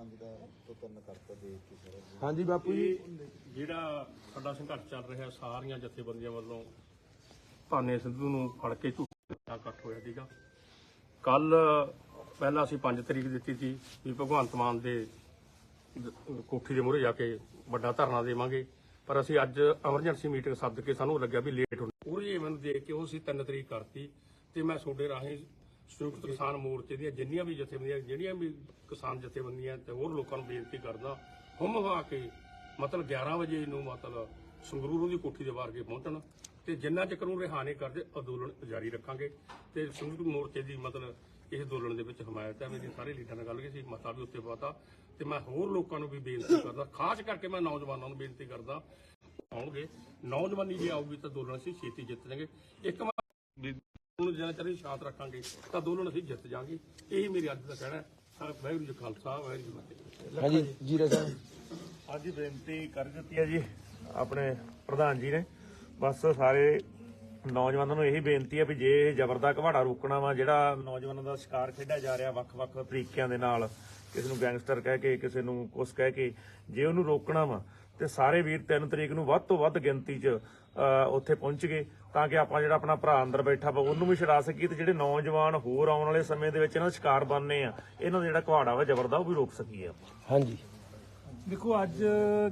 5 ਦਾ ਤੋਂ 3 ਕਰਤਾ ਦੇ ਕੇ ਸਰ ਹਾਂਜੀ ਬਾਪੂ ਜੀ। ਇਹ ਜਿਹੜਾ ਸਾਡਾ ਸੰਘਰਸ਼ ਚੱਲ ਰਿਹਾ ਸਾਰੀਆਂ ਜਥੇਬੰਦੀਆਂ ਵੱਲੋਂ ਭਾਨੇ ਸਿੱਧੂ ਨੂੰ ਫੜ ਕੇ ਝੂਠਾ ਇਕੱਠ ਹੋਇਆ ਸੀਗਾ। ਕੱਲ ਪਹਿਲਾਂ ਅਸੀਂ 5 ਤਰੀਕ ਦਿੱਤੀ ਸੀ ਵੀ ਭਗਵੰਤ ਮਾਨ ਦੇ ਕੋਠੀ ਦੇ ਮੂਹਰੇ ਜਾ ਕੇ ਵੱਡਾ ਧਰਨਾ ਦੇਵਾਂਗੇ। ਪਰ ਅਸੀਂ ਅੱਜ ਐਮਰਜੈਂਸੀ ਮੀਟਿੰਗ ਸੱਦ ਕੇ ਸਾਨੂੰ ਲੱਗਿਆ ਵੀ ਲੇਟ ਹੋਣਾ ਉਹ ਇਹ ਮੈਨੂੰ ਦੇਖ ਕੇ ਉਹ ਅਸੀਂ 3 ਤਰੀਕ ਕਰਤੀ ਤੇ ਮੈਂ ਤੁਹਾਡੇ ਰਾਹੀਂ ਸੰਯੁਕਤ ਕਿਸਾਨ ਮੋਰਚੇ ਦੀਆਂ ਜਿੰਨੀਆਂ ਵੀ ਜਥੇਬੰਦੀਆਂ, ਜਿਹੜੀਆਂ ਵੀ ਕਿਸਾਨ ਜਥੇਬੰਦੀਆਂ ਤੇ ਹੋਰ ਲੋਕਾਂ ਨੂੰ ਬੇਨਤੀ ਕਰਦਾ, ਹੁਮ ਹਵਾ ਕੇ ਮਤਲਬ 11 ਵਜੇ ਨੂੰ ਮਤਲਬ ਸੰਗਰੂਰ ਦੀ ਕੋਠੀ ਦੇ ਬਾਹਰ ਕੇ ਪਹੁੰਚਣ ਤੇ ਜਿੰਨਾ ਚਿਰ ਨੂੰ ਰਿਹਾ ਨਹੀਂ ਕਰਦੇ, ਅੰਦੋਲਨ ਜਾਰੀ ਰੱਖਾਂਗੇ ਤੇ ਸੰਯੁਕਤ ਮੋਰਚੇ ਦੀ ਮਤਲਬ ਇਸ ਅੰਦੋਲਨ ਦੇ ਵਿੱਚ ਹਮਾਇਤ ਹੈ, ਮੇਰੀ ਸਾਰੇ ਲੀਡਰਾਂ ਨਾਲ ਗੱਲ ਕੀਤੀ ਮਤਾ ਵੀ ਉੱਤੇ ਪਾਤਾ ਤੇ ਮੈਂ ਹੋਰ ਲੋਕਾਂ ਨੂੰ ਵੀ ਬੇਨਤੀ ਕਰਦਾ, ਖਾਸ ਕਰਕੇ ਮੈਂ ਨੌਜਵਾਨਾਂ ਨੂੰ ਬੇਨਤੀ ਕਰਦਾ, ਆਉਣਗੇ। ਨੌਜਵਾਨੀ ਜੇ ਆਊਗੀ ਤਾਂ ਅੰਦੋਲਨ ਅਸੀਂ ਛੇਤੀ ਜਿੱਤ ਜਾਵਾਂਗੇ। ਇੱਕ ਵਾਰ ਨੂੰ ਜਿੰਨਾ ਚਿਰ ਸ਼ਾਂਤ ਰੱਖਾਂਗੇ ਤਾਂ ਅੰਦੋਲਨ ਅਸੀਂ ਜਿੱਤ ਜਾਵਾਂਗੇ। ਇਹੀ ਮੇਰੀ ਅੱਜ ਦਾ ਕਹਿਣਾ ਹੈ। ਵਾਹਿਗੁਰੂ ਜੀ ਖਾਲਸਾ ਵਾਹਿਗੁਰੂ ਜੀ ਫਤਿਹ। ਹਾਂਜੀ ਜੀਰਾ ਸਾਹਿਬ। ਅੱਜ ਬੇਨਤੀ ਕਰ ਦਿੱਤੀ ਹੈ ਜੀ ਆਪਣੇ ਪ੍ਰਧਾਨ ਜੀ ਨੇ। ਬਸ ਸਾਰੇ ਨੌਜਵਾਨਾਂ ਨੂੰ ਇਹੀ ਬੇਨਤੀ ਹੈ ਵੀ ਜੇ ਇਹ ਜ਼ਬਰ ਦਾ ਘਵਾੜਾ ਰੋਕਣਾ ਵਾ ਜਿਹੜਾ ਨੌਜਵਾਨਾਂ ਦਾ ਸ਼ਿਕਾਰ ਖੇਡਿਆ ਜਾ ਰਿਹਾ ਵੱਖ-ਵੱਖ ਤਰੀਕਿਆਂ ਦੇ ਨਾਲ ਕਿਸੇ ਨੂੰ ਗੈਂਗਸਟਰ ਕਹਿ ਕੇ ਕਿਸੇ ਨੂੰ ਕੁਛ ਕਹਿ ਕੇ ਜੇ ਉਹਨੂੰ ਰੋਕਣਾ ਵਾ ਤੇ ਸਾਰੇ ਵੀਰ 3 ਤਰੀਕ ਨੂੰ ਵੱਧ ਤੋਂ ਵੱਧ ਗਿਣਤੀ 'ਚ ਉੱਥੇ ਪਹੁੰਚ ਗਏ ਤਾਂ ਕਿ ਆਪਾਂ ਜਿਹੜਾ ਆਪਣਾ ਭਰਾ ਅੰਦਰ ਬੈਠਾ ਵਾ ਉਹਨੂੰ ਵੀ ਛਡਾ ਸਕੀਏ ਤੇ ਜਿਹੜੇ ਨੌਜਵਾਨ ਹੋਰ ਆਉਣ ਵਾਲੇ ਸਮੇਂ ਦੇ ਵਿੱਚ ਇਹਨਾਂ ਦਾ ਸ਼ਿਕਾਰ ਬਣਨੇ ਆ ਇਹਨਾਂ ਦਾ ਜਿਹੜਾ ਘਵਾੜਾ ਵਾ ਜ਼ਬਰ ਦਾ ਉਹ ਵੀ ਰੋਕ ਸਕੀਏ ਆਪਾਂ। ਹਾਂਜੀ। ਦੇਖੋ ਅੱਜ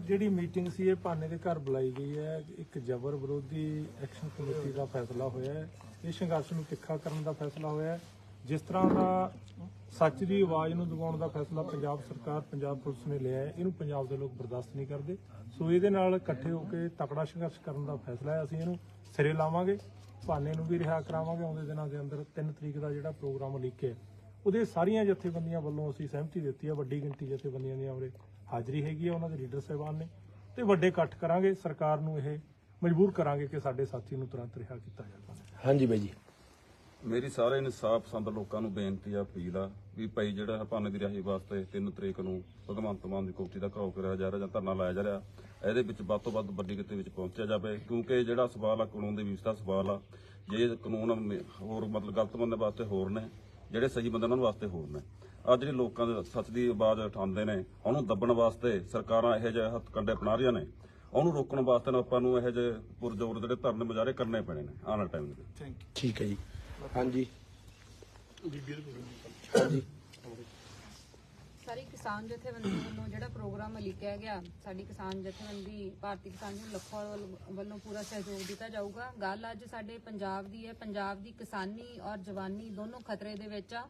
ਜਿਹੜੀ ਮੀਟਿੰਗ ਸੀ ਇਹ ਭਾਨੇ ਦੇ ਘਰ ਬੁਲਾਈ ਗਈ ਹੈ। ਇੱਕ ਜ਼ਬਰ ਵਿਰੋਧੀ ਐਕਸ਼ਨ ਕਮੇਟੀ ਦਾ ਫੈਸਲਾ ਹੋਇਆ ਹੈ। ਇਹ ਸੰਘਰਸ਼ ਨੂੰ ਤਿੱਖਾ ਕਰਨ ਦਾ ਫੈਸਲਾ ਹੋਇਆ ਹੈ। ਜਿਸ ਤਰ੍ਹਾਂ ਦਾ ਸੱਚ ਦੀ ਆਵਾਜ਼ ਨੂੰ ਦਬਾਉਣ ਦਾ ਫੈਸਲਾ ਪੰਜਾਬ ਸਰਕਾਰ, ਪੰਜਾਬ ਪੁਲਿਸ ਨੇ ਲਿਆ ਹੈ। ਇਹਨੂੰ ਪੰਜਾਬ ਦੇ ਲੋਕ ਬਰਦਾਸ਼ਤ ਨਹੀਂ ਕਰਦੇ। ਸੋ ਇਹਦੇ ਨਾਲ ਇਕੱਠੇ ਹੋ ਕੇ ਤਕੜਾ ਸੰਘਰਸ਼ ਕਰਨ ਦਾ ਫੈਸਲਾ ਹੈ। ਅਸੀਂ ਇਹਨੂੰ ਸਿਰੇ ਲਾਵਾਂਗੇ, ਭਾਨੇ ਨੂੰ ਵੀ ਰਿਹਾ ਕਰਾਵਾਂਗੇ। ਆਉਂਦੇ ਦਿਨਾਂ ਦੇ ਅੰਦਰ 3 ਤਰੀਕ ਦਾ ਜਿਹੜਾ ਪ੍ਰੋਗਰਾਮ ਲਿਖਿਆ ਉਹਦੇ ਸਾਰੀਆਂ ਜਥੇਬੰਦੀਆਂ ਵੱਲੋਂ ਅਸੀਂ ਸਹਿਮਤੀ ਦਿੱਤੀ ਹੈ। ਵੱਡੀ ਗਿਣਤੀ ਜਥੇਬੰਦੀਆਂ ਦੀ ਉਰੇ ਹਾਜ਼ਰੀ ਹੈਗੀ ਹੈ, ਉਹਨਾਂ ਦੇ ਲੀਡਰ ਸਾਹਿਬਾਨ ਨੇ। ਤੇ ਵੱਡੇ ਇਕੱਠ ਕਰਾਂਗੇ। ਸਰਕਾਰ ਨੂੰ ਇਹ ਮਜਬੂਰ ਕਰਾਂਗੇ ਕਿ ਸਾਡੇ ਸਾਥੀ ਨੂੰ ਤੁਰੰਤ ਰਿਹਾ ਕੀਤਾ ਜਾਵੇ। ਹਾਂਜੀ ਬਾਈ ਜੀ। ਮੇਰੀ ਸਾਰੇ ਇਨਸਾਫ ਪਸੰਦ ਲੋਕਾਂ ਨੂੰ ਬੇਨਤੀ ਆ ਅਪੀਲ ਆ ਵੀ ਭਾਈ ਜਿਹੜਾ ਭਾਨੇ ਦੀ ਰਿਹਾਈ ਵਾਸਤੇ 3 ਤਰੀਕ ਨੂੰ ਭਗਵੰਤ ਮਾਨ ਦੀ ਕੋਠੀ ਦਾ ਘਰਾਓ ਕਰਿਆ ਜਾ ਰਿਹਾ ਜਾਂ ਧਰਨਾ ਲਾਇਆ ਜਾ ਰਿਹਾ ਇਹਦੇ ਵਿੱਚ ਵੱਧ ਤੋਂ ਵੱਧ ਵੱਡੀ ਗਿਣਤੀ ਵਿੱਚ ਪਹੁੰਚਿਆ ਜਾਵੇ ਕਿਉਂਕਿ ਜਿਹੜਾ ਸਵਾਲ ਆ ਕਾਨੂੰਨ ਦੇ ਵਿਵਸਥਾ ਸਵਾਲ ਆ ਜੇ ਕਾਨੂੰਨ ਹੋਰ ਮਤਲਬ ਗਲਤ ਬੰਦੇ ਵਾਸਤੇ ਹੋਰ ਨੇ ਜਿਹੜੇ ਸਹੀ ਬੰਦੇ ਉਹਨਾਂ ਵਾਸਤੇ ਹੋਰ ਨੇ। ਆ ਜਿਹੜੇ ਲੋਕਾਂ ਦੇ ਸੱਚ ਦੀ ਆਵਾਜ਼ ਉਠਾਉਂਦੇ ਨੇ ਉਹਨੂੰ ਦੱਬਣ ਵਾਸਤੇ ਸਰਕਾਰਾਂ ਇਹੋ ਜਿਹੇ ਹੱਥ ਕੰਡੇ ਅਪਣਾ ਰਹੀਆਂ ਨੇ ਉਹਨੂੰ ਰੋਕਣ ਵਾਸਤੇ ਨਾ ਆਪਾਂ ਨੂੰ ਇਹੋ ਜਿਹੇ ਪੁਰਜ਼ੋਰ ਜਿਹੜੇ ਧਰਨੇ ਮੁਜ਼ਾਹਰੇ ਕਰਨੇ ਪੈਣੇ ਨੇ ਆਉਣ ਵਾਲੇ ਟਾਈਮ ਦੇ ਵਿੱਚ। ਠੀਕ ਹੈ ਜੀ। ਹਾਂਜੀ। ਹਾਂਜੀ। ਸਾਰੀ ਕਿਸਾਨ ਜਥੇਬੰਦੀ ਵੱਲੋਂ ਜਿਹੜਾ ਪ੍ਰੋਗਰਾਮ ਲਿਖਿਆ ਗਿਆ, ਸਾਡੀ ਕਿਸਾਨ ਜਥੇਬੰਦੀ, ਭਾਰਤੀ ਕਿਸਾਨ ਯੂਨੀਅਨ ਲੱਖੋਵਾਲ ਵੱਲ- ਵੱਲੋਂ ਪੂਰਾ ਸਹਿਯੋਗ ਦਿੱਤਾ ਜਾਊਗਾ। ਗੱਲ ਅੱਜ ਸਾਡੇ ਪੰਜਾਬ ਦੀ ਹੈ। ਪੰਜਾਬ ਦੀ ਕਿਸਾਨੀ ਔਰ ਜਵਾਨੀ ਦੋਨੋਂ ਖਤਰੇ ਦੇ ਵਿੱਚ ਆ।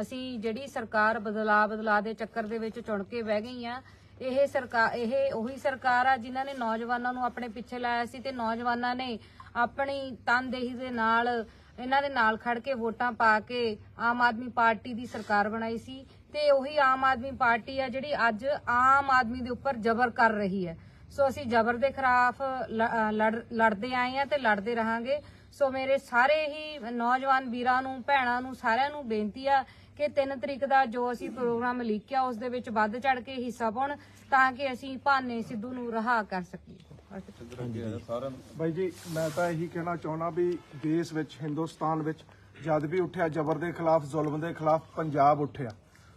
ਅਸੀਂ ਜਿਹੜੀ ਸਰਕਾਰ ਬਦਲਾ ਬਦਲਾ ਦੇ ਚੱਕਰ ਦੇ ਵਿੱਚ ਚੁਣ ਕੇ ਬਹਿ ਗਈ ਆ, ਇਹ ਸਰਕਾਰ ਇਹ ਉਹੀ ਸਰਕਾਰ ਆ ਜਿਨ੍ਹਾਂ ਨੇ ਨੌਜਵਾਨਾਂ ਨੂੰ ਆਪਣੇ ਪਿੱਛੇ ਲਾਇਆ ਸੀ ਤੇ ਨੌਜਵਾਨਾਂ ਨੇ ਆਪਣੀ ਤਨਦੇਹੀ ਦੇ ਨਾਲ ਇਹਨਾਂ ਦੇ ਨਾਲ ਖੜ ਕੇ ਵੋਟਾਂ ਪਾ ਕੇ ਆਮ ਆਦਮੀ ਪਾਰਟੀ ਦੀ ਸਰਕਾਰ ਬਣਾਈ ਸੀ ਤੇ ਉਹੀ ਆਮ ਆਦਮੀ ਪਾਰਟੀ ਆ ਜਿਹੜੀ ਅੱਜ ਆਮ ਆਦਮੀ ਦੇ ਉੱਪਰ ਜ਼ਬਰ ਕਰ ਰਹੀ ਹੈ। ਸੋ ਅਸੀਂ ਜ਼ਬਰ ਦੇ ਖਿਲਾਫ ਲ- ਲੜ- ਲੜਦੇ ਆਏ ਆ ਤੇ ਲੜਦੇ ਰਹਾਂਗੇ। ਸੋ ਮੇਰੇ ਸਾਰੇ ਹੀ ਨੌਜਵਾਨ ਵੀਰਾਂ ਨੂੰ, ਭੈਣਾਂ ਨੂੰ, ਸਾਰਿਆਂ ਨੂੰ ਬੇਨਤੀ ਆ ਕਿ 3 ਤਰੀਕ ਦਾ ਜੋ ਅਸੀਂ ਪ੍ਰੋਗਰਾਮ ਲਿਖਿਆ ਉਸ ਦੇ ਵਿੱਚ ਵੱਧ ਚੜ ਕੇ ਹਿੱਸਾ ਪਾਉਣ ਤਾਂ ਕਿ ਅਸੀਂ ਭਾਨੇ ਸਿੱਧੂ ਨੂੰ ਰਿਹਾ ਕਰ ਸਕੀਏ। ਬਾਈ ਜੀ ਮੈਂ ਤਾਂ ਇਹੀ ਕਹਿਣਾ ਚਾਹੁੰਦਾ ਵੀ ਦੇਸ਼ ਵਿੱਚ ਹਿੰਦੁਸਤਾਨ ਵਿੱਚ ਜਦ ਵੀ ਉੱਠਿਆ ਜ਼ਬਰ ਦੇ ਖਿਲਾਫ ਜ਼ੁਲਮ ਦੇ ਖਿਲਾਫ ਪੰਜਾਬ ਉੱਠਿਆ।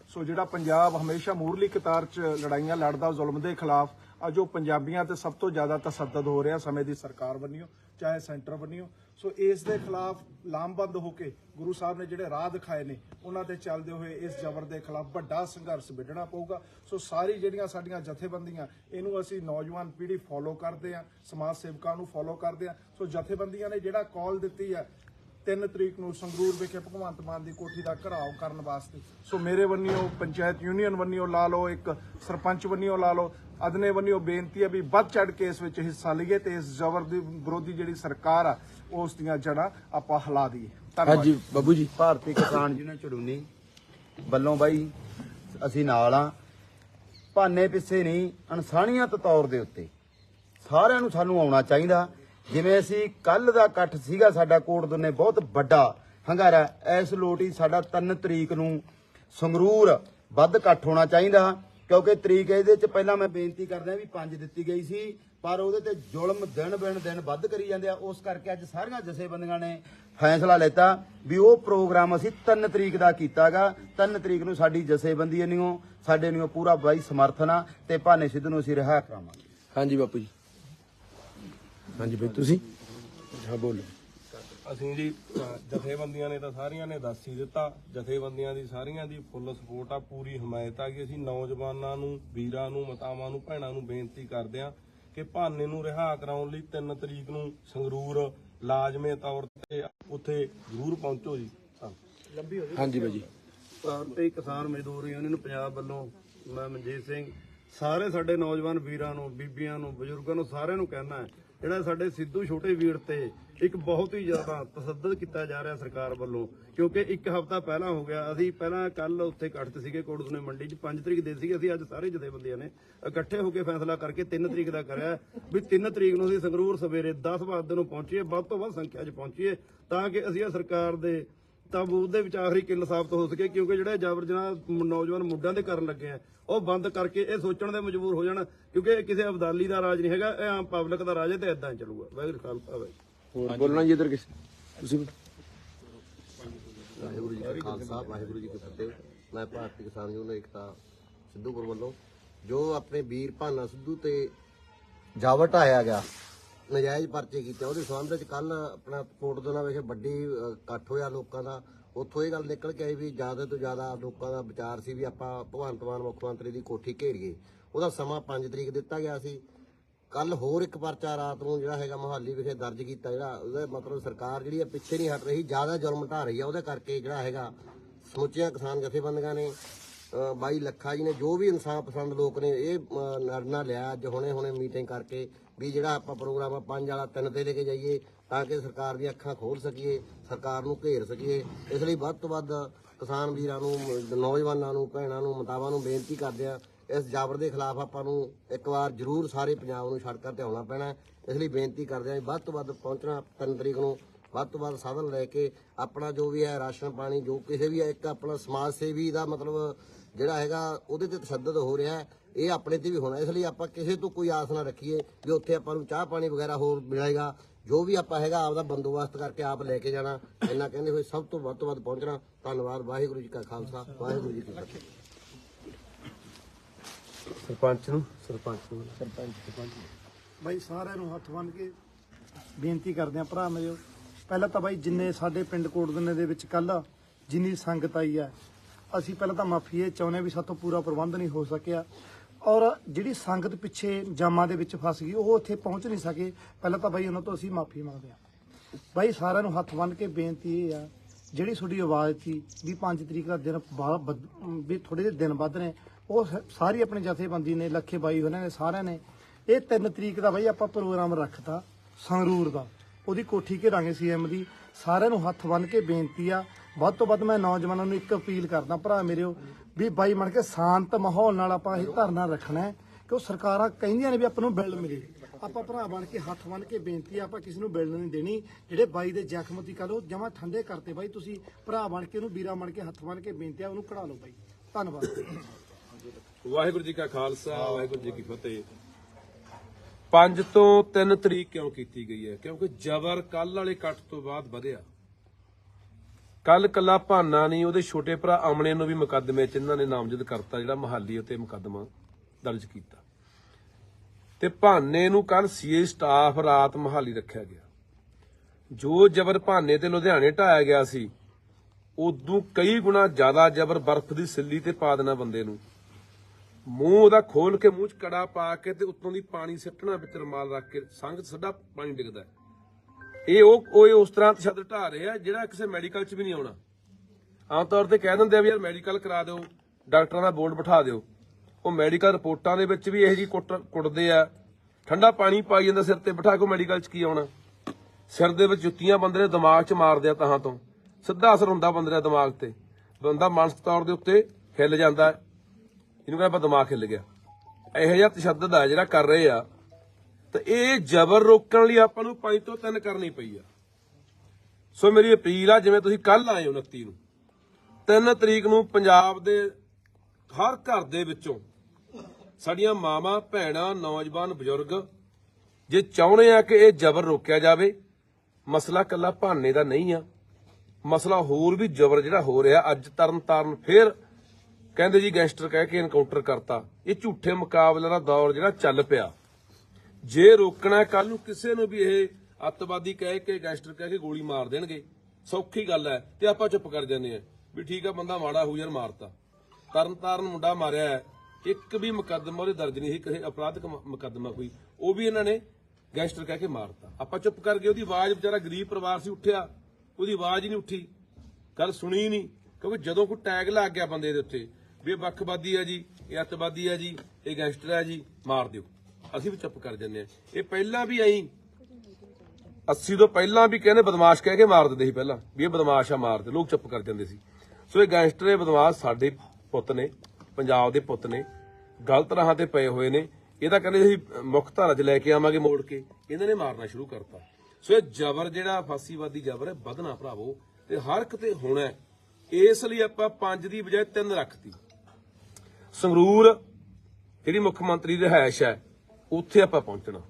ਸੋ ਜਿਹੜਾ ਪੰਜਾਬ ਹਮੇਸ਼ਾ ਮੂਰਲੀ ਕਤਾਰ 'ਚ ਲੜਾਈਆਂ ਲੜਦਾ ਜ਼ੁਲਮ ਦੇ ਖਿਲਾਫ ਆ ਜੋ ਪੰਜਾਬੀਆਂ ਤੇ ਸਭ ਤੋਂ ਜ਼ਿਆਦਾ ਤਸੱਦਦ ਹੋ ਰਿਹਾ ਸਮੇਂ ਦੀ ਸਰਕਾਰ ਬੰਨਿਓ ਚਾਹੇ ਸੈਂਟਰ ਬੰਨਿਓ ਸੋ ਇਸ ਦੇ ਖਿਲਾਫ ਲਾਮਬੰਦ ਹੋ ਕੇ ਗੁਰੂ ਸਾਹਿਬ ਨੇ ਜਿਹੜੇ ਰਾਹ ਦਿਖਾਏ ਨੇ, ਉਹਨਾਂ ਤੇ ਚੱਲਦੇ ਹੋਏ ਇਸ ਜ਼ਬਰ ਦੇ ਖਿਲਾਫ ਵੱਡਾ ਸੰਘਰਸ਼ ਵਿੱਢਣਾ ਪਊਗਾ। ਸੋ ਸਾਰੀ ਜਿਹੜੀਆਂ ਸਾਡੀਆਂ ਜਥੇਬੰਦੀਆਂ, ਇਹਨੂੰ ਅਸੀਂ ਨੌਜਵਾਨ ਪੀੜ੍ਹੀ ਫੋਲੋ ਕਰਦੇ ਆ ਸਮਾਜ ਸੇਵਕਾਂ ਨੂੰ ਫੋਲੋ ਕਰਦੇ ਆ ਸੋ ਜਥੇਬੰਦੀਆਂ ਨੇ ਜਿਹੜਾ ਕਾਲ ਦਿੱਤੀ ਆ 3 ਤਰੀਕ ਨੂੰ ਸੰਗਰੂਰ ਵਿਖੇ ਭਗਵੰਤ ਮਾਨ ਦੀ ਕੋਠੀ ਦਾ ਘਰਾਓ ਕਰਨ ਵਾਸਤੇ। ਸੋ ਮੇਰੇ ਵੱਲੋਂ, ਪੰਚਾਇਤ ਯੂਨੀਅਨ ਵੱਲੋਂ ਲਾ ਲਓ, ਇੱਕ ਸਰਪੰਚ ਵੱਲੋਂ ਲਾ ਲਓ, ਅਦਨੇ ਵੱਲੋਂ ਬੇਨਤੀ ਹੈ ਵੀ ਵੱਧ ਚੜ ਕੇ ਇਸ ਵਿੱਚ ਹਿੱਸਾ ਲਈਏ ਤੇ ਇਸ ਜ਼ਬਰ ਦੀ ਵਿਰੋਧੀ ਜਿਹੜੀ ਸਰਕਾਰ ਆ ਉਸ ਦੀਆਂ ਜੜ੍ਹਾਂ ਆਪਾਂ ਹਿਲਾ ਦਈਏ। ਧੰਨਵਾਦ। ਹਾਂਜੀ, ਬਾਬੂ ਜੀ। ਭਾਰਤੀ ਕਿਸਾਨ ਯੂਨੀਅਨ ਚੜੂਨੀ, ਵੱਲੋਂ ਬਾਈ, ਅਸੀਂ ਨਾਲ ਆ ਭਾਨੇ ਪਿੱਛੇ ਨਹੀਂ ਇਨਸਾਨੀਅਤ ਤੌਰ ਦੇ ਉੱਤੇ। ਸਾਰਿਆਂ ਨੂੰ ਸਾਨੂੰ ਆਉਣਾ ਚਾਹੀਦਾ। ਜਿਵੇਂ ਅਸੀਂ ਕੱਲ ਦਾ ਇਕੱਠ ਸੀਗਾ, ਸਾਡਾ ਕੋਟ ਦੁਨੇ ਬਹੁਤ ਵੱਡਾ ਹੰਗਾਰਾ। ਇਸ ਲੋਟੀ ਸਾਡਾ 3 ਤਰੀਕ ਨੂੰ ਸੰਗਰੂਰ ਵੱਧ ਇਕੱਠ ਹੋਣਾ ਚਾਹੀਦਾ। ਕਿਉਂਕਿ ਤਰੀਕ ਇਹਦੇ ਚ ਪਹਿਲਾਂ ਮੈਂ ਬੇਨਤੀ ਕਰਦਾ ਵੀ 5 ਦਿੱਤੀ ਗਈ ਸੀ। ਪਰ ਉਹਦੇ ਤੇ ਜ਼ੁਲਮ ਦਿਨ ਬਿਨ ਦਿਨ ਵੱਧ ਕਰੀ ਜਾਂਦੇ ਆ। ਉਸ ਕਰਕੇ ਅੱਜ ਸਾਰੀਆਂ ਜਥੇਬੰਦੀਆਂ ਨੇ ਫੈਸਲਾ ਲੈਤਾ ਵੀ ਉਹ ਪ੍ਰੋਗਰਾਮ ਅਸੀਂ 3 ਤਰੀਕ ਦਾ ਕੀਤਾਗਾ। 3 ਤਰੀਕ ਨੂੰ ਸਾਡੀ ਜਥੇਬੰਦੀ ਨਿਓ ਸਾਡੇ ਨਿਓ ਪੂਰਾ ਬਾਈ ਸਮਰਥਨ ਆ ਤੇ ਭਾਨੇ ਸਿੱਧੂ ਨੂੰ ਅਸੀਂ ਰਿਹਾ ਕਰਾਵਾਂਗੇ। ਹਾਂਜੀ ਬਾਪੂ ਜੀ। ਹਾਂਜੀ ਬਈ ਤੁਸੀਂ? ਹਾਂ ਬੋਲੋ। ਅਸੀਂ ਜੀ ਜਥੇਬੰਦੀਆਂ ਨੇ ਤਾਂ ਸਾਰੀਆਂ ਨੇ ਦੱਸ ਹੀ ਦਿੱਤਾ। ਜਥੇਬੰਦੀਆਂ ਦੀ ਸਾਰੀਆਂ ਦੀ ਫੁੱਲ ਸਪੋਰਟ ਆ ਪੂਰੀ ਹਮਾਇਤ ਆ ਕਿ ਅਸੀਂ ਨੌਜਵਾਨਾਂ ਨੂੰ ਵੀਰਾਂ ਨੂੰ ਮਤਾਵਾਂ ਨੂੰ ਭੈਣਾਂ ਨੂੰ ਬੇਨਤੀ ਕਰਦੇ ਆ ਕਿ ਭਾਨੇ ਨੂੰ ਰਿਹਾ ਕਰਾਉਣ ਲਈ 3 ਤਰੀਕ ਨੂੰ ਸੰਗਰੂਰ ਲਾਜ਼ਮੀ ਤੌਰ ਤੇ ਉੱਥੇ ਜ਼ਰੂਰ ਪਹੁੰਚੋ ਜੀ। ਹਾਂਜੀ ਬਾਈ ਜੀ ਭਾਰਤੀ ਕਿਸਾਨ ਮਜ਼ਦੂਰ ਯੂਨੀਅਨ ਪੰਜਾਬ ਵੱਲੋਂ ਮੈਂ ਮਨਜੀਤ ਸਿੰਘ ਸਾਰੇ ਸਾਡੇ ਨੌਜਵਾਨ ਵੀਰਾਂ ਨੂੰ ਬੀਬੀਆਂ ਨੂੰ ਬਜ਼ੁਰਗਾਂ ਨੂੰ ਸਾਰਿਆਂ ਨੂੰ ਕਹਿਣਾ ਹੈ ਜਿਹੜਾ ਸਾਡੇ ਸਿੱਧੂ ਛੋਟੇ ਵੀਰ ਤੇ ਇੱਕ ਬਹੁਤ ਹੀ ਜ਼ਿਆਦਾ ਤਸੱਦਦ ਕੀਤਾ ਜਾ ਰਿਹਾ ਸਰਕਾਰ ਵੱਲੋਂ, ਕਿਉਂਕਿ ਇੱਕ ਹਫ਼ਤਾ ਪਹਿਲਾਂ ਹੋ ਗਿਆ, ਅਸੀਂ ਪਹਿਲਾਂ ਕੱਲ ਉੱਥੇ ਇਕੱਠ ਸੀਗੇ ਕੋਟਸਨੇ ਮੰਡੀ 'ਚ 5 ਤਰੀਕ ਦੇ ਸੀਗੇ, ਅਸੀਂ ਅੱਜ ਸਾਰੇ ਜਥੇਬੰਦੀਆਂ ਨੇ ਇਕੱਠੇ ਹੋ ਕੇ ਫੈਸਲਾ ਕਰਕੇ 3 ਤਰੀਕ ਦਾ ਕਰਿਆ ਵੀ 3 ਤਰੀਕ ਨੂੰ ਅਸੀਂ ਸੰਗਰੂਰ ਸਵੇਰੇ 10 ਵਜੇ ਨੂੰ ਪਹੁੰਚੀਏ, ਵੱਧ ਤੋਂ ਵੱਧ ਸੰਖਿਆ 'ਚ ਪਹੁੰਚੀਏ, ਤਾਂ ਕਿ ਅਸੀਂ ਇਹ ਸਰਕਾਰ ਦੇ ਤਾਂ ਉਹਦੇ ਵਿੱਚ ਆਖਰੀ ਕਿੱਲ ਸਾਬਤ ਹੋ ਸਕੇ ਕਿਉਂਕਿ ਜਿਹੜੇ ਜਬਰ ਜਨਾਹ ਨੌਜਵਾਨ ਮੁੱਢਾਂ ਦੇ ਕਰਨ ਲੱਗੇ ਆ ਉਹ ਬੰਦ ਕਰਕੇ ਇਹ ਸੋਚਣ ਦੇ ਮਜਬੂਰ ਹੋ ਜਾਣ ਕਿਉਂਕਿ ਇਹ ਕਿਸੇ ਅਬਦਾਲੀ ਦਾ ਰਾਜ ਨਹੀਂ ਹੈਗਾ ਇਹ ਆਮ ਪਬਲਿਕ ਦਾ ਰਾਜ ਹੈ ਤੇ ਇਦਾਂ ਚੱਲੂਗਾ। ਵਾਹਿਗੁਰੂ ਖਾਲਸਾ ਵਾਹਿਗੁਰੂ ਹੋਰ ਬੋਲਣਾ ਜੀ ਇਧਰ ਕਿਸੇ? ਤੁਸੀਂ ਵੀ। ਵਾਹਿਗੁਰੂ ਜੀ ਖਾਲਸਾ ਵਾਹਿਗੁਰੂ ਜੀ ਕੀ ਫਤਿਹ। ਮੈਂ ਭਾਰਤੀ ਕਿਸਾਨ ਯੂਨੀਅਨ ਏਕਤਾ ਸਿੱਧੂਪੁਰ ਵੱਲੋਂ ਜੋ ਆਪਣੇ ਵੀਰ ਭਾਨਾ ਸਿੱਧੂ ਤੇ ਜਾਵਟ ਆਇਆ ਗਿਆ ਨਜਾਇਜ਼ ਪਰਚੇ ਕੀਤੇ। ਉਹਦੇ ਸੰਬੰਧ ਵਿੱਚ ਕੱਲ ਆਪਣਾ ਕੋਟ ਦੋਨਾ ਵਿਖੇ ਵੱਡੀ ਅ, ਇਕੱਠ ਹੋਇਆ ਲੋਕਾਂ ਦਾ। ਉੱਥੋਂ ਇਹ ਗੱਲ ਨਿਕਲ ਕੇ ਆਈ ਵੀ ਜ਼ਿਆਦਾ ਤੋਂ ਜ਼ਿਆਦਾ ਲੋਕਾਂ ਦਾ ਵਿਚਾਰ ਸੀ ਵੀ ਆਪਾਂ ਭਗਵੰਤ ਮਾਨ ਮੁੱਖ ਮੰਤਰੀ ਦੀ ਕੋਠੀ ਘੇਰੀਏ। ਉਹਦਾ ਸਮਾਂ 5 ਤਰੀਕ ਦਿੱਤਾ ਗਿਆ ਸੀ। ਕੱਲ ਹੋਰ ਇੱਕ ਪਰਚਾ ਰਾਤ ਨੂੰ ਜਿਹੜਾ ਹੈਗਾ ਮੋਹਾਲੀ ਵਿਖੇ ਦਰਜ ਕੀਤਾ ਜਿਹੜਾ ਉਹਦਾ ਮਤਲਬ ਸਰਕਾਰ ਜਿਹੜੀ ਹੈ ਪਿੱਛੇ ਨਹੀਂ ਹਟ ਰਹੀ ਜ਼ਿਆਦਾ ਜ਼ੁਲਮ ਢਾ ਰਹੀ ਹੈ। ਉਹਦੇ ਕਰਕੇ ਜਿਹੜਾ ਹੈਗਾ ਸਮੁੱਚੀਆਂ ਕਿਸਾਨ ਜਥੇਬੰਦੀਆਂ ਨੇ ਬਾਈ ਲੱਖਾ ਜੀ ਨੇ ਜੋ ਵੀ ਇਨਸਾਨ ਪਸੰਦ ਲੋਕ ਨੇ ਇਹ ਅ, ਲਿਆ ਅੱਜ ਹੁਣੇ ਹੁਣੇ ਮੀਟਿੰਗ ਕਰਕੇ ਵੀ ਜਿਹੜਾ ਆਪਾਂ ਪ੍ਰੋਗਰਾਮ ਆ ਪੰਜ ਵਾਲਾ ਤਿੰਨ ਤੇ ਲੈ ਕੇ ਜਾਈਏ ਤਾਂ ਕਿ ਸਰਕਾਰ ਦੀਆਂ ਅੱਖਾਂ ਖੋਲ ਸਕੀਏ ਸਰਕਾਰ ਨੂੰ ਘੇਰ ਸਕੀਏ। ਇਸ ਲਈ ਵੱਧ ਤੋਂ ਵੱਧ ਕਿਸਾਨ ਵੀਰਾਂ ਨੂੰ ਨੌਜਵਾਨਾਂ ਨੂੰ ਭੈਣਾਂ ਨੂੰ ਮਤਾਵਾਂ ਨੂੰ ਬੇਨਤੀ ਕਰਦੇ ਆ ਇਸ ਜਾਬਰ ਦੇ ਖਿਲਾਫ ਆਪਾਂ ਨੂੰ ਇੱਕ ਵਾਰ ਜ਼ਰੂਰ ਸਾਰੇ ਪੰਜਾਬ ਨੂੰ ਸੜਕਾਂ ਤੇ ਆਉਣਾ ਪੈਣਾ ਇਸ ਲਈ ਬੇਨਤੀ ਕਰਦੇ ਆ ਵੀ ਵੱਧ ਤੋਂ ਵੱਧ ਪਹੁੰਚਣਾ ਤਿੰਨ ਤਰੀਕ ਨੂੰ ਵੱਧ ਤੋਂ ਵੱਧ ਸਾਧਨ ਲੈ ਕੇ ਆਪਣਾ ਜੋ ਵੀ ਹੈ ਰਾਸ਼ਨ ਪਾਣੀ ਜੋ ਕਿਸੇ ਵੀ ਹੈ, ਇੱਕ ਆਪਣਾ ਸਮਾਜ ਸੇਵੀ ਦਾ ਮਤਲਬ ਜਿਹੜਾ ਹੈਗਾ ਉਹਦੇ ਤੇ ਤਸ਼ੱਦਦ ਹੋ ਰਿਹਾ ਹੈ। ਇਹ ਆਪਣੇ ਤੇ ਵੀ ਹੋਣਾ ਇਸ ਲਈ ਆਪਾਂ ਕਿਸੇ ਤੋਂ ਕੋਈ ਆਸ ਨਾ ਰੱਖੀਏ ਵੀ ਉੱਥੇ ਆਪਾਂ ਨੂੰ ਚਾਹ ਪਾਣੀ ਵਗੈਰਾ ਹੋਰ ਮਿਲੇਗਾ। ਜੋ ਵੀ ਆਪਾਂ ਹੈਗਾ ਆਪਦਾ ਬੰਦੋਬਸਤ ਕਰਕੇ ਆਪ ਲੈ ਕੇ ਜਾਣਾ। ਇੰਨਾ ਕਹਿੰਦੇ ਹੋਏ ਸਭ ਤੋਂ ਵੱਧ ਤੋਂ ਵੱਧ ਪਹੁੰਚਣਾ। ਧੰਨਵਾਦ। ਵਾਹਿਗੁਰੂ ਜੀ ਕਾ ਖਾਲਸਾ। ਵਾਹਿਗੁਰੂ ਜੀ ਕੀ ਫਤਿਹ। ਸਰਪੰਚ ਨੂੰ ਸਰਪੰਚ ਨੂੰ। ਸਰਪੰਚ। ਬਾਈ ਸਾਰਿਆਂ ਨੂੰ ਹੱਥ ਬੰਨ ਕੇ ਬੇਨਤੀ ਕਰਦੇ ਆ ਭਰਾ ਮੇਰੇ ਪਹਿਲਾਂ ਤਾਂ ਬਾਈ ਜਿੰਨੇ ਸਾਡੇ ਪਿੰਡ ਕੋਟਦਨੇ ਦੇ ਵਿੱਚ ਕੱਲ ਜਿੰਨੀ ਸੰਗਤ ਆਈ ਹੈ ਅਸੀਂ ਪਹਿਲਾਂ ਤਾਂ ਮਾਫੀ ਇਹ ਚਾਹੁੰਦੇ ਹਾਂ ਵੀ ਸਾਤੋਂ ਪੂਰਾ ਪ੍ਰਬੰਧ ਨਹੀਂ ਹੋ ਸਕਿਆ। ਔਰ ਜਿਹੜੀ ਸੰਗਤ ਪਿੱਛੇ ਜਾਮਾਂ ਦੇ ਵਿੱਚ ਫਸ ਗਈ, ਉਹ ਉੱਥੇ ਪਹੁੰਚ ਨਹੀਂ ਸਕੇ। ਪਹਿਲਾਂ ਤਾਂ ਬਾਈ ਉਹਨਾਂ ਤੋਂ ਅਸੀਂ ਮਾਫੀ ਮੰਗਦੇ ਹਾਂ। ਬਾਈ ਸਾਰਿਆਂ ਨੂੰ ਹੱਥ ਬੰਨ ਕੇ ਬੇਨਤੀ ਇਹ ਆ, ਜਿਹੜੀ ਤੁਹਾਡੀ ਆਵਾਜ਼ ਸੀ ਵੀ 5 ਤਰੀਕ ਦਾ ਦਿਨ ਵੀ ਥੋੜੇ ਜਿਹੇ ਦਿਨ ਵੱਧ ਨੇ, ਉਹ ਸਾਰੀ ਆਪਣੇ ਜਥੇਬੰਦੀ ਨੇ, ਲੱਖੇ ਬਾਈ ਉਹਨਾਂ ਨੇ, ਸਾਰਿਆਂ ਨੇ। ਇਹ 3 ਤਰੀਕ ਦਾ ਬਾਈ ਆਪਾਂ ਪ੍ਰੋਗਰਾਮ ਰੱਖਤਾ ਸੰਗਰੂਰ ਦਾ। ਉਹਦੀ ਕੋਠੀ ਘੇਰਾਂਗੇ ਸੀਐਮ ਦੀ। ਸਾਰਿਆਂ ਨੂੰ ਹੱਥ ਬੰਨ ਕੇ ਬੇਨਤੀ ਆ ਵੱਧ ਤੋਂ ਵੱਧ ਮੈਂ ਨੌਜਵਾਨਾਂ ਨੂੰ ਇੱਕ ਅਪੀਲ ਕਰਦਾ ਭਰਾ ਮੇਰਿਓ ਵੀ ਬਾਈ ਬਣ ਕੇ ਸ਼ਾਂਤ ਮਾਹੌਲ ਨਾਲ ਆਪਾਂ ਇਹ ਧਰਨਾ ਰੱਖਣਾ ਹੈ ਕਿ ਉਹ ਸਰਕਾਰਾਂ ਕਹਿੰਦੀਆਂ ਨੇ ਵੀ ਆਪਾਂ ਨੂੰ ਬਿੱਲ ਮਿਲੇ। ਆਪਾਂ ਭਰਾ ਬਣ ਕੇ ਹੱਥ ਬੰਨ ਕੇ ਬੇਨਤੀ ਆ ਆਪਾਂ ਕਿਸੇ ਨੂੰ ਬਿੱਲ ਨਹੀਂ ਦੇਣੀ। ਜਿਹੜੇ ਬਾਈ ਦੇ ਜ਼ਖਮ ਤੀ ਕੱਲ ਜਮਾ ਠੰਡੇ ਕਰਤੇ ਬਾਈ। ਤੁਸੀਂ ਭਰਾ ਬਣ ਕੇ ਉਹਨੂੰ ਵੀਰਾ ਬਣ ਕੇ ਹੱਥ ਬੰਨ ਕੇ ਬੇਨਤੀ ਆ ਉਹਨੂੰ ਕਢਾ ਲਓ ਬਾਈ। ਧੰਨਵਾਦ। ਵਾਹਿਗੁਰੂ ਜੀ ਕਾ ਖਾਲਸਾ, ਵਾਹਿਗੁਰੂ ਜੀ ਕੀ ਫਤਿਹ। 5 ਤੋਂ 3 ਤਰੀਕ ਕਿਉਂ ਕੀਤੀ ਗਈ ਹੈ? ਕਿਉਂਕਿ ਜ਼ਬਰ ਕੱਲ ਵਾਲੇ ਕੱਟ ਤੋਂ ਬਾਅਦ ਵਧਿਆ। ਕੱਲ ਕੱਲਾ ਭਾਨਾ ਨਹੀਂ ਉਹਦੇ ਛੋਟੇ ਭਰਾ ਅਮਨੇ ਨੂੰ ਵੀ ਮੁਕੱਦਮੇ 'ਚ ਇਹਨਾਂ ਨੇ ਨਾਮਜ਼ਦ ਕਰਤਾ, ਜਿਹੜਾ ਮਹਾਲੀ ਉਤੇ ਮੁਕੱਦਮਾ ਦਰਜ ਕੀਤਾ। ਤੇ ਭਾਨੇ ਨੂੰ ਕੱਲ ਸੀਏ ਸਟਾਫ ਰਾਤ ਮਹਾਲੀ ਰੱਖਿਆ ਗਿਆ। ਜੋ ਜ਼ਬਰ ਭਾਨੇ ਤੇ ਲੁਧਿਆਣੇ ਢਾਇਆ ਗਿਆ ਸੀ, ਉਦੋਂ ਕਈ ਗੁਣਾ ਜ਼ਿਆਦਾ ਜ਼ਬਰ ਬਰਫ਼ ਦੀ ਸਿੱਲੀ ਤੇ ਪਾ ਦੇਣਾ ਬੰਦੇ ਨੂੰ। ਮੂੰਹ ਉਹਦਾ ਖੋਲ ਕੇ ਮੂੰਹ 'ਚ ਕੜਾ ਪਾ ਕੇ ਤੇ ਉੱਤੋਂ ਦੀ ਪਾਣੀ ਸਿੱਟਣਾ ਵਿੱਚ ਰਮਾਲ ਰੱਖ ਕੇ ਸੰਗ 'ਚ ਪਾਣੀ ਡਿੱਗਦਾ ਇਹ ਉਹ ਉਹ ਉਸ ਤਰ੍ਹਾਂ ਤਸ਼ੱਦਦ ਢਾ ਰਹੇ ਆ, ਜਿਹੜਾ ਕਿਸੇ ਮੈਡੀਕਲ 'ਚ ਵੀ ਨਹੀਂ ਆਉਣਾ। ਆਮ ਤੌਰ ਤੇ ਕਹਿ ਦਿੰਦੇ ਆ ਵੀ ਯਾਰ ਮੈਡੀਕਲ ਕਰਾ ਦਿਓ, ਡਾਕਟਰਾਂ ਦਾ ਬੋਰਡ ਬਿਠਾ ਦਿਓ। ਉਹ ਮੈਡੀਕਲ ਰਿਪੋਰਟਾਂ ਦੇ ਵਿੱਚ ਵੀ ਇਹੋ ਜੀ ਕੁੱਟਦੇ ਆ। ਠੰਡਾ ਪਾਣੀ ਪਾਈ ਜਾਂਦਾ ਸਿਰ ਤੇ ਬਿਠਾ ਕੇ ਮੈਡੀਕਲ 'ਚ ਕੀ ਆਉਣਾ? ਸਿਰ ਦੇ ਵਿੱਚ ਜੁੱਤੀਆਂ ਬੰਦੇ ਦੇ ਦਿਮਾਗ 'ਚ ਮਾਰਦੇ ਆ ਤਹਾਂ ਤੋਂ। ਸਿੱਧਾ ਅਸਰ ਹੁੰਦਾ ਬੰਦੇ ਦੇ ਦਿਮਾਗ ਤੇ। ਬੰਦਾ ਮਾਨਸਿਕ ਤੌਰ ਦੇ ਉੱਤੇ ਹਿੱਲ ਜਾਂਦਾ। ਇਹਨੂੰ ਕਹਿੰਦਾ ਆਪਾਂ ਦਿਮਾਗ ਹਿੱਲ ਗਿਆ। ਇਹੋ ਜਿਹਾ ਤਸ਼ੱਦਦ ਆ ਜਿਹੜਾ ਕਰ ਰਹੇ ਆ। ਤੇ ਇਹ ਜ਼ਬਰ ਰੋਕਣ ਲਈ ਆਪਾਂ ਨੂੰ ਪੰਜ ਤੋਂ ਤਿੰਨ ਕਰਨੀ ਪਈ ਆ। ਸੋ ਮੇਰੀ ਅਪੀਲ ਆ, ਜਿਵੇਂ ਤੁਸੀਂ ਕੱਲ ਆਏ ਹੋ 29 ਨੂੰ 3 ਤਰੀਕ ਨੂੰ ਪੰਜਾਬ ਦੇ ਹਰ ਘਰ ਦੇ ਵਿੱਚੋਂ ਸਾਡੀਆਂ ਮਾਵਾਂ, ਭੈਣਾਂ, ਨੌਜਵਾਨ, ਬਜ਼ੁਰਗ, ਜੇ ਚਾਹੁੰਦੇ ਆ ਕਿ ਇਹ ਜ਼ਬਰ ਰੋਕਿਆ ਜਾਵੇ, ਮਸਲਾ ਕੱਲਾ ਭਾਨੇ ਦਾ ਨਹੀਂ ਆ। ਮਸਲਾ ਹੋਰ ਵੀ ਜ਼ਬਰ ਜਿਹੜਾ ਹੋ ਰਿਹਾ, ਅੱਜ ਤਰਨ ਤਾਰਨ ਫੇਰ ਕਹਿੰਦੇ ਜੀ ਗੈਂਗਸਟਰ ਕਹਿ ਕੇ ਐਨਕਾਊਂਟਰ ਕਰਤਾ। ਇਹ ਝੂਠੇ ਮੁਕਾਬਲੇ ਦਾ ਦੌਰ ਜਿਹੜਾ ਚੱਲ ਪਿਆ। ਜੇ ਰੋਕਣਾ ਕੱਲ ਨੂੰ ਕਿਸੇ ਨੂੰ ਵੀ ਇਹ ਅੱਤਵਾਦੀ ਕਹਿ ਕੇ ਗੈਂਗਸਟਰ ਕਹਿ ਕੇ ਗੋਲੀ ਮਾਰ ਦੇਣਗੇ। ਸੌਖੀ ਗੱਲ ਹੈ ਤੇ ਆਪਾਂ ਚੁੱਪ ਕਰ ਜਾਂਦੇ ਆ ਵੀ ਠੀਕ ਆ ਬੰਦਾ ਮਾੜਾ ਹੋ ਯਾਰ, ਮਾਰਤਾ। ਤਰਨ ਤਾਰਨ ਮੁੰਡਾ ਮਾਰਿਆ ਇੱਕ ਵੀ ਮੁਕੱਦਮਾ ਉਹਦੇ ਦਰਜ ਨਹੀਂ ਸੀ, ਕਿਸੇ ਅਪਰਾਧਿਕ ਮੁਕੱਦਮਾ ਕੋਈ। ਉਹ ਵੀ ਇਹਨਾਂ ਨੇ ਗੈਂਗਸਟਰ ਕਹਿ ਕੇ ਮਾਰਤਾ। ਆਪਾਂ ਚੁੱਪ ਕਰ ਗਏ, ਉਹਦੀ ਆਵਾਜ਼ ਵਿਚਾਰਾ ਗਰੀਬ ਪਰਿਵਾਰ ਸੀ, ਉੱਠਿਆ। ਉਹਦੀ ਆਵਾਜ਼ ਹੀ ਨਹੀਂ ਉੱਠੀ। ਗੱਲ ਸੁਣੀ ਨਹੀਂ, ਕਿਉਂਕਿ ਜਦੋਂ ਕੋਈ ਟੈਗ ਲੱਗ ਗਿਆ ਬੰਦੇ ਦੇ ਉੱਤੇ, ਵੀ ਇਹ ਵੱਖਵਾਦੀ ਆ ਜੀ, ਇਹ ਅੱਤਵਾਦੀ ਆ ਜੀ, ਇਹ ਗੈਂਗਸਟਰ ਆ ਜੀ, ਮਾਰ ਦਿਓ। ਅਸੀਂ ਵੀ ਚੁੱਪ ਕਰ ਜੰਨੇ ਆ ਇਹ ਪਹਿਲਾਂ ਵੀ ਆਈ 80 ਤੋਂ ਪਹਿਲਾਂ ਵੀ ਕਹਿੰਦੇ ਬਦਮਾਸ਼ ਕਹਿ ਕੇ ਮਾਰ ਦਿੰਦੇ ਸੀ ਪਹਿਲਾਂ, ਵੀ ਇਹ ਬਦਮਾਸ਼ ਆ ਮਾਰ ਲੋਕ ਚੁੱਪ ਕਰ ਜਾਂਦੇ ਸੀ। ਸੋ ਇਹ ਗੈਂਗਸਟਰ ਇਹ ਬਦਮਾਸ਼ ਸਾਡੇ ਪੁੱਤ ਨੇ, ਪੰਜਾਬ ਦੇ ਪੁੱਤ ਨੇ, ਗਲਤ ਰਾਹਾਂ ਤੇ ਪਏ ਹੋਏ ਨੇ। ਇਹਦਾ ਕਹਿੰਦੇ ਸੀ, ਮੁੱਖ ਧਾਰਾ 'ਚ ਲੈ ਕੇ ਆਵਾਂਗੇ ਮੋੜ ਕੇ। ਇਹਨਾਂ ਨੇ ਮਾਰਨਾ ਸ਼ੁਰੂ ਕਰਤਾ। ਸੋ ਇਹ ਜ਼ਬਰ ਜਿਹੜਾ ਫਾਸੀਵਾਦੀ ਜ਼ਬਰ ਹੈ, ਵਧਣਾ ਭਰਾਵੋ, ਤੇ ਹਰ ਕਿਤੇ ਹੋਣਾ ਇਸ ਲਈ ਆਪਾਂ ਪੰਜ ਦੀ ਬਜਾਏ ਤਿੰਨ ਰੱਖਤੀ। ਸੰਗਰੂਰ, ਜਿਹੜੀ ਮੁੱਖ ਮੰਤਰੀ ਦੀ ਰਿਹਾਇਸ਼ ਹੈ ਉੱਥੇ ਆਪਾਂ ਪਹੁੰਚਣਾ।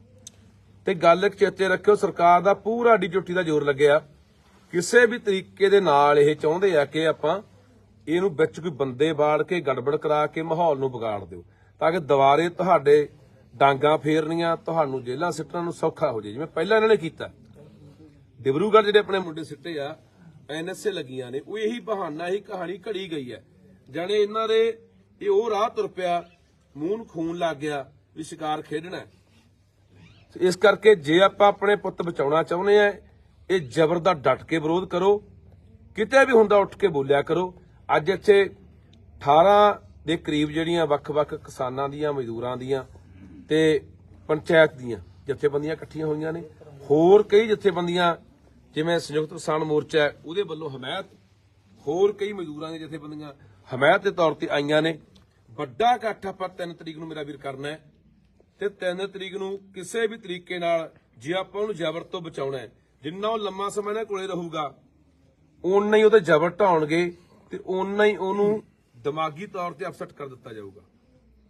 ਤੇ ਗੱਲ ਇੱਕ ਚੇਤੇ ਰੱਖਿਓ, ਸਰਕਾਰ ਦਾ ਪੂਰਾ ਡਿਊਟੀ ਦਾ ਜ਼ੋਰ ਲੱਗਿਆ। ਕਿਸੇ ਵੀ ਤਰੀਕੇ ਦੇ ਨਾਲ ਇਹ ਚਾਹੁੰਦੇ ਆ ਕਿ ਆਪਾਂ ਇਹਨੂੰ ਵਿੱਚ ਕੋਈ ਬੰਦੇ ਬਾੜ ਕੇ, ਗੜਬੜ ਕਰਾ ਕੇ ਮਾਹੌਲ ਨੂੰ ਵਿਗਾੜ ਦਿਓ। ਤਾਂ ਕਿ ਦੁਬਾਰੇ ਤੁਹਾਡੇ ਡਾਂਗਾ ਫੇਰਨੀਆਂ, ਤੁਹਾਨੂੰ ਜੇਲਾਂ ਸਿੱਟਣ ਨੂੰ ਸੌਖਾ ਹੋ ਜਾਏ। ਜਿਵੇਂ ਪਹਿਲਾਂ ਇਹਨਾਂ ਨੇ ਕੀਤਾ। ਡਿਬਰੂਗੜ੍ਹ ਜਿਹੜੇ ਆਪਣੇ ਮੁੰਡੇ ਸਿੱਟੇ ਆ ਐਨਐਸਏ ਲੱਗੀਆਂ ਨੇ, ਉਹ ਇਹੀ ਬਹਾਨਾ, ਇਹੀ ਕਹਾਣੀ ਘੜੀ ਗਈ ਹੈ। ਜਾਣੇ ਇਹਨਾਂ ਦੇ ਇਹ ਉਹ ਰਾਹ ਤੁਰ ਪਿਆ, ਮੂੰਹ ਨੂੰ ਖੂਨ ਲੱਗ ਗਿਆ। ਵੀ ਸ਼ਿਕਾਰ ਖੇਡਣਾ ਇਸ ਕਰਕੇ ਜੇ ਆਪਾਂ ਆਪਣੇ ਪੁੱਤ ਬਚਾਉਣਾ ਚਾਹੁੰਦੇ ਆ ਇਹ ਜ਼ਬਰ ਦਾ ਡਟ ਕੇ ਵਿਰੋਧ ਕਰੋ। ਕਿਤੇ ਵੀ ਹੁੰਦਾ ਉੱਠ ਕੇ ਬੋਲਿਆ ਕਰੋ। ਅੱਜ ਇੱਥੇ 18 ਦੇ ਕਰੀਬ ਜਿਹੜੀਆਂ ਵੱਖ-ਵੱਖ ਕਿਸਾਨਾਂ ਦੀਆਂ ਮਜ਼ਦੂਰਾਂ ਦੀਆਂ ਤੇ ਪੰਚਾਇਤ ਦੀਆਂ ਜਥੇਬੰਦੀਆਂ ਇਕੱਠੀਆਂ ਹੋਈਆਂ ਨੇ। ਹੋਰ ਕਈ ਜਥੇਬੰਦੀਆਂ ਜਿਵੇਂ ਸੰਯੁਕਤ ਕਿਸਾਨ ਮੋਰਚਾ ਹੈ, ਉਹਦੇ ਵੱਲੋਂ ਹਮਾਇਤ ਹੋਰ ਕਈ ਮਜ਼ਦੂਰਾਂ ਦੀਆਂ ਜਥੇਬੰਦੀਆਂ ਹਮਾਇਤ ਦੇ ਤੌਰ ਤੇ ਆਈਆਂ ਨੇ। ਵੱਡਾ ਇਕੱਠ ਆਪਾਂ 3 ਤਰੀਕ ਨੂੰ ਮੇਰਾ ਵੀਰ ਕਰਨਾ ਹੈ। ਤੇ 3 ਤਰੀਕ ਨੂੰ ਕਿਸੇ ਵੀ ਤਰੀਕੇ ਨਾਲ ਜੇ ਆਪਾਂ ਉਹਨੂੰ ਜ਼ਬਰ ਤੋਂ ਬਚਾਉਣਾ ਹੈ ਜਿੰਨਾ ਉਹ ਲੰਮਾ ਸਮਾਂ ਇਹਨਾਂ ਕੋਲੇ ਰਹੂਗਾ ਓਨਾ ਹੀ ਉਹਦੇ ਜ਼ਬਰ ਢਾਉਣਗੇ ਤੇ ਓਨਾ ਹੀ ਉਹਨੂੰ ਦਿਮਾਗੀ ਤੌਰ ਤੇ ਅਪਸੈਟ ਕਰ ਦਿੱਤਾ ਜਾਊਗਾ।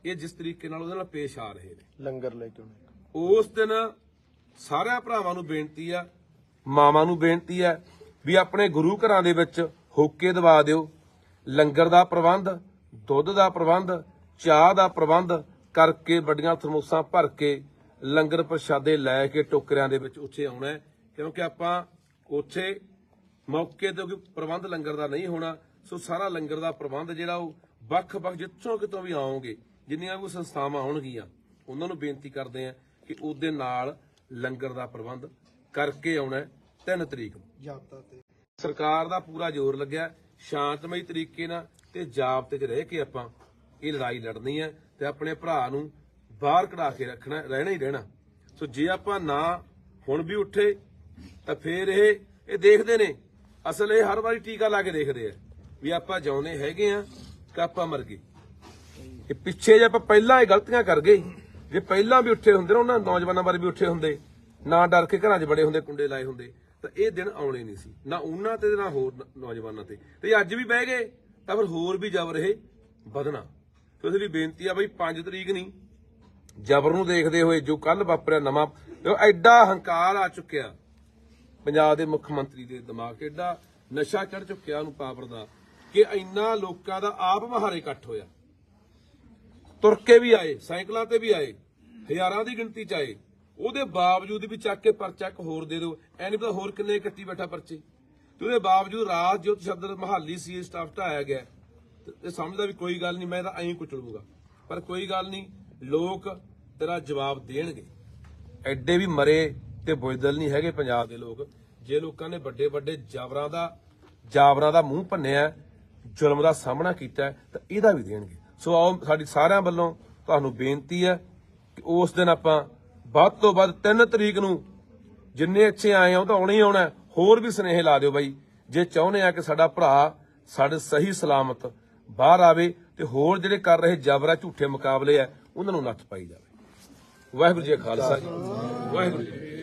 ਇਹ ਜਿਸ ਤਰੀਕੇ ਨਾਲ ਉਹਦੇ ਨਾਲ ਪੇਸ਼ ਆ ਰਹੇ ਨੇ। ਲੰਗਰ ਲੈ ਕੇ ਉਸ ਦਿਨ ਸਾਰਿਆਂ ਭਰਾਵਾਂ ਨੂੰ ਬੇਨਤੀ ਆ ਮਾਵਾਂ ਨੂੰ ਬੇਨਤੀ ਆ ਵੀ ਆਪਣੇ ਗੁਰੂ ਘਰਾਂ ਦੇ ਵਿੱਚ ਹੋਕੇ ਦਵਾ ਦਿਓ। ਲੰਗਰ ਦਾ ਪ੍ਰਬੰਧ ਦੁੱਧ ਦਾ ਪ੍ਰਬੰਧ ਚਾਹ ਦਾ ਪ੍ਰਬੰਧ ਕਰਕੇ ਵੱਡੀਆਂ ਥਰਮੋਸਾਂ ਭਰ ਕੇ ਲੰਗਰ ਪ੍ਰਸ਼ਾਦੇ ਲੈ ਕੇ ਟੋਕਰਿਆਂ ਦੇ ਵਿੱਚ ਉੱਥੇ ਆਉਣਾ ਕਿਉਂਕਿ ਆਪਾਂ ਉੱਥੇ ਮੌਕੇ ਤੇ ਕੋਈ ਪ੍ਰਬੰਧ ਲੰਗਰ ਦਾ ਨਹੀਂ ਹੋਣਾ ਸੋ ਸਾਰਾ ਲੰਗਰ ਦਾ ਪ੍ਰਬੰਧ ਜਿਹੜਾ ਉਹ ਵੱਖ-ਵੱਖ ਜਿੱਥੋਂ ਕਿਤੋਂ ਵੀ ਆਉਣਗੇ ਜਿੰਨੀਆਂ ਵੀ ਸੰਸਥਾਵਾਂ ਆਉਣਗੀਆਂ ਉਹਨਾਂ ਨੂੰ ਬੇਨਤੀ ਕਰਦੇ ਆ ਕਿ ਉਹਦੇ ਨਾਲ ਲੰਗਰ ਦਾ ਪ੍ਰਬੰਧ ਕਰਕੇ ਆਉਣਾ 3 ਤਰੀਕ ਨੂੰ। ਜਾਬਤਾ ਤੇ। ਸਰਕਾਰ ਦਾ ਪੂਰਾ ਜ਼ੋਰ ਲੱਗਿਆ ਸ਼ਾਂਤਮਈ ਤਰੀਕੇ ਨਾਲ ਤੇ ਜਾਬਤੇ 'ਚ ਰਹਿ ਕੇ ਆਪਾਂ ਇਹ ਲੜਾਈ ਲੜਨੀ ਹੈ। ਤੇ ਆਪਣੇ ਭਰਾ ਨੂੰ ਬਾਹਰ ਕਢਾ ਕੇ ਰੱਖਣਾ, ਰਹਿਣਾ ਹੀ ਰਹਿਣਾ। ਸੋ ਜੇ ਆਪਾਂ ਨਾ ਹੁਣ ਵੀ ਉੱਠੇ, ਤਾਂ ਫੇਰ ਇਹ ਇਹ ਦੇਖਦੇ ਨੇ। ਅਸਲ ਇਹ ਹਰ ਵਾਰੀ ਟੀਕਾ ਲਾ ਕੇ ਦੇਖਦੇ ਆ ਵੀ ਆਪਾਂ ਜਿਉਂਦੇ ਹੈਗੇ ਆ ਕਿ ਆਪਾਂ ਮਰ ਗਏ। ਇਹ ਪਿੱਛੇ ਜੇ ਆਪਾਂ ਪਹਿਲਾਂ ਇਹ ਗਲਤੀਆਂ ਕਰ ਗਏ, ਜੇ ਪਹਿਲਾਂ ਵੀ ਉੱਠੇ ਹੁੰਦੇ ਨਾ, ਉਹਨਾਂ ਨੌਜਵਾਨਾਂ ਬਾਰੇ ਵੀ ਉੱਠੇ ਹੁੰਦੇ, ਨਾ ਡਰ ਕੇ ਘਰਾਂ 'ਚ ਬੜੇ ਹੁੰਦੇ, ਕੁੰਡੇ ਲਾਏ ਹੁੰਦੇ, ਤਾਂ ਇਹ ਦਿਨ ਆਉਣੇ ਨਹੀਂ ਸੀ। ਨਾ ਉਹਨਾਂ ਤੇ ਨਾ ਹੋਰ ਨੌਜਵਾਨਾਂ ਤੇ। ਤੇ ਅੱਜ ਵੀ ਬਹਿ ਗਏ, ਤਾਂ ਫਿਰ ਹੋਰ ਵੀ ਜ਼ਬਰ ਇਹ ਵਧਣਾ। ਤੇ ਇਸ ਲਈ ਬੇਨਤੀ ਆ ਬਈ 5 ਤਰੀਕ ਨਹੀਂ ਜ਼ਬਰ ਨੂੰ ਦੇਖਦੇ ਹੋਏ ਜੋ ਕੱਲ ਵਾਪਰਿਆ ਨਵਾਂ ਐਡਾ ਹੰਕਾਰ ਆ ਚੁੱਕਿਆ। ਪੰਜਾਬ ਦੇ ਮੁੱਖ ਮੰਤਰੀ ਦੇ ਦਿਮਾਗ ਐਡਾ ਨਸ਼ਾ ਚੜ ਚੁੱਕਿਆ ਉਹਨੂੰ ਪਾਵਰ ਦਾ ਕਿ ਇੰਨਾ ਲੋਕਾਂ ਦਾ ਆਪ ਮਹਾਰੇ ਇਕੱਠ ਹੋਇਆ। ਤੁਰ ਕੇ ਵੀ ਆਏ, ਸਾਈਕਲਾਂ ਤੇ ਵੀ ਆਏ, ਹਜ਼ਾਰਾਂ ਦੀ ਗਿਣਤੀ ਚ ਆਏ। ਉਹਦੇ ਬਾਵਜੂਦ ਵੀ ਚੱਕ ਕੇ ਪਰਚਾ ਇੱਕ ਹੋਰ ਦੇ ਦਿਓ, ਐ ਨਹੀਂ ਪਤਾ ਹੋਰ ਕਿੰਨੇ ਕੱਟੀ ਬੈਠਾ ਪਰਚੇ। ਤੇ ਉਹਦੇ ਬਾਵਜੂਦ ਰਾਜ ਜੋਤ ਸ਼ਬਦ ਮਹਾਲੀ ਸੀ ਸਟਾਫ ਢਾਇਆ ਗਿਆ। ਇਹ ਸਮਝਦਾ ਵੀ ਕੋਈ ਗੱਲ ਨਹੀਂ, ਮੈਂ ਤਾਂ ਐਂ ਕੁਚਲੂਗਾ। ਪਰ ਕੋਈ ਗੱਲ ਨਹੀਂ, ਲੋਕ ਤੇਰਾ ਜਵਾਬ ਦੇਣਗੇ। ਐਡੇ ਵੀ ਮਰੇ ਤੇ ਬੁਜ਼ਦਲ ਨਹੀਂ ਹੈਗੇ ਪੰਜਾਬ ਦੇ ਲੋਕ। ਜੇ ਲੋਕਾਂ ਨੇ ਵੱਡੇ ਵੱਡੇ ਜਾਬਰਾਂ ਦਾ ਜਾਬਰਾਂ ਦਾ ਮੂੰਹ ਭੰਨਿਆ, ਜ਼ੁਲਮ ਦਾ ਸਾਹਮਣਾ ਕੀਤਾ, ਤਾਂ ਇਹਦਾ ਵੀ ਦੇਣਗੇ। ਸੋ ਆਓ, ਸਾਡੀ ਸਾਰਿਆਂ ਵੱਲੋਂ ਤੁਹਾਨੂੰ ਬੇਨਤੀ ਹੈ ਕਿ ਉਸ ਦਿਨ ਆਪਾਂ ਵੱਧ ਤੋਂ ਵੱਧ 3 ਤਰੀਕ ਨੂੰ ਜਿੰਨੇ ਅੱਛੇ ਆਏ ਆ ਉਹ ਤਾਂ ਆਉਣਾ ਹੀ ਆਉਣਾ ਹੋਰ ਵੀ ਸਨੇਹ ਲਾ ਦਿਓ ਬਾਈ, ਜੇ ਚਾਹੁੰਦੇ ਆ ਕਿ ਸਾਡਾ ਭਰਾ ਸਾਡੇ ਸਹੀ ਸਲਾਮਤ ਬਾਹਰ ਆਵੇ ਤੇ ਹੋਰ ਜਿਹੜੇ ਕਰ ਰਹੇ ਜਬਰਾ ਝੂਠੇ ਮੁਕਾਬਲੇ ਆ, ਉਹਨਾਂ ਨੂੰ ਨੱਥ ਪਾਈ ਜਾਵੇ। ਵਾਹਿਗੁਰੂ ਜੀ ਖਾਲਸਾ ਜੀ। ਵਾਹਿਗੁਰੂ ਜੀ